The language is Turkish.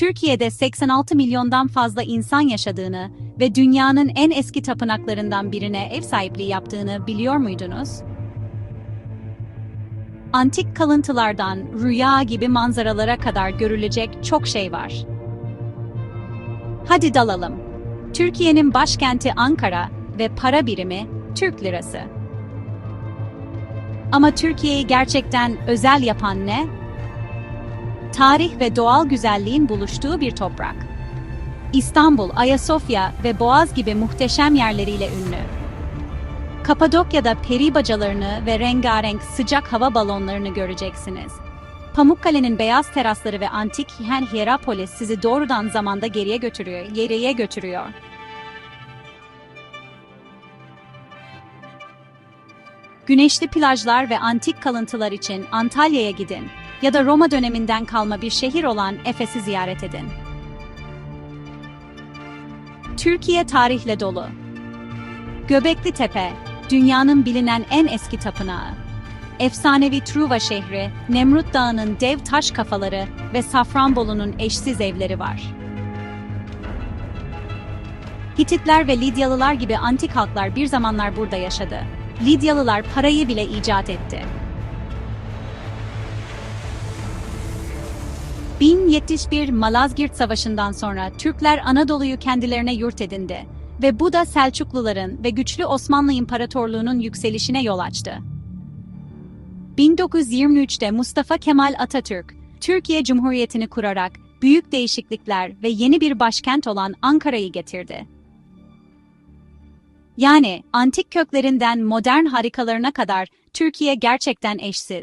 Türkiye'de 86 milyondan fazla insan yaşadığını ve dünyanın en eski tapınaklarından birine ev sahipliği yaptığını biliyor muydunuz? Antik kalıntılardan rüya gibi manzaralara kadar görülecek çok şey var. Hadi dalalım. Türkiye'nin başkenti Ankara ve para birimi Türk lirası. Ama Türkiye'yi gerçekten özel yapan ne? Tarih ve doğal güzelliğin buluştuğu bir toprak. İstanbul, Ayasofya ve Boğaz gibi muhteşem yerleriyle ünlü. Kapadokya'da peri bacalarını ve rengarenk sıcak hava balonlarını göreceksiniz. Pamukkale'nin beyaz terasları ve antik Hihen Hierapolis sizi doğrudan zamanda geriye götürüyor, geriye götürüyor. Güneşli plajlar ve antik kalıntılar için Antalya'ya gidin ya da Roma döneminden kalma bir şehir olan Efes'i ziyaret edin. Türkiye tarihle dolu. Göbekli Tepe, dünyanın bilinen en eski tapınağı. Efsanevi Truva şehri, Nemrut Dağı'nın dev taş kafaları ve Safranbolu'nun eşsiz evleri var. Hititler ve Lidyalılar gibi antik halklar bir zamanlar burada yaşadı. Lidyalılar parayı bile icat etti. 1071 Malazgirt Savaşı'ndan sonra Türkler Anadolu'yu kendilerine yurt edindi ve bu da Selçukluların ve güçlü Osmanlı İmparatorluğu'nun yükselişine yol açtı. 1923'te Mustafa Kemal Atatürk, Türkiye Cumhuriyeti'ni kurarak büyük değişiklikler ve yeni bir başkent olan Ankara'yı getirdi. Yani antik köklerinden modern harikalarına kadar Türkiye gerçekten eşsiz.